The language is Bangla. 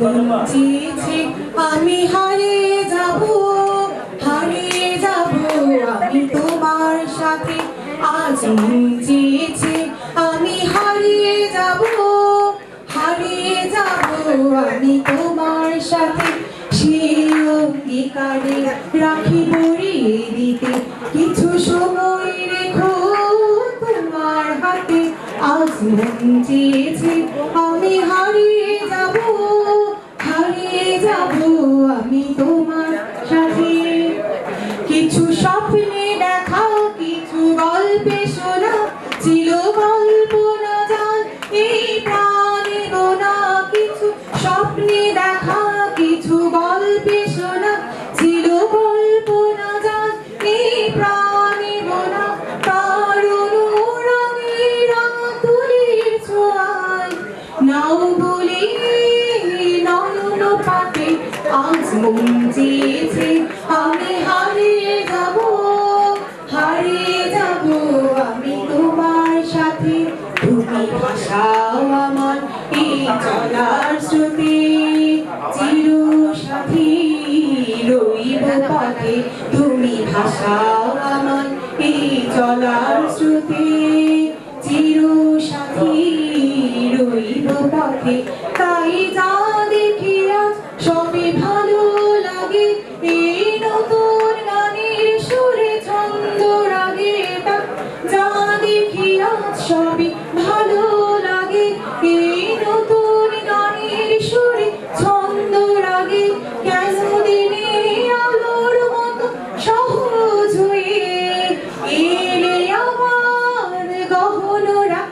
মন আমি হারিয়ে যাব হারিয়ে যাব। আমি তোমার সাথে আজ মন আমি হারিয়ে যাব হারিয়ে যাব। আমি তোমার সাথে সেই অঙ্গীকারে রাখি পরিয়ে দিতে। কিছু সময় রেখো তোমার হাতে, আজ মন আমি গল্পে শোনা ছিল কল্পনা জাল। এই প্রাণে গোনা কিছু, স্বপ্নে দেখা কিছু গল্পে শোনা ছিল কল্পনা জাল। এই প্রাণে গোনা তার অনুরাগে রাতুলির ছোঁয়ায়। নাও বলি নয়ন পাতে আজ মন চেয়েছে আমি আমার এই চলার চির সাথী রইব পথে, তুমি এই চলার চির সাথী রইব পথে, তাই যা দেখি আজ সবই ভালো লাগে। এই নতুন গানের সুরে ছন্দ রাগে যা দেখি আজ সবই ভালো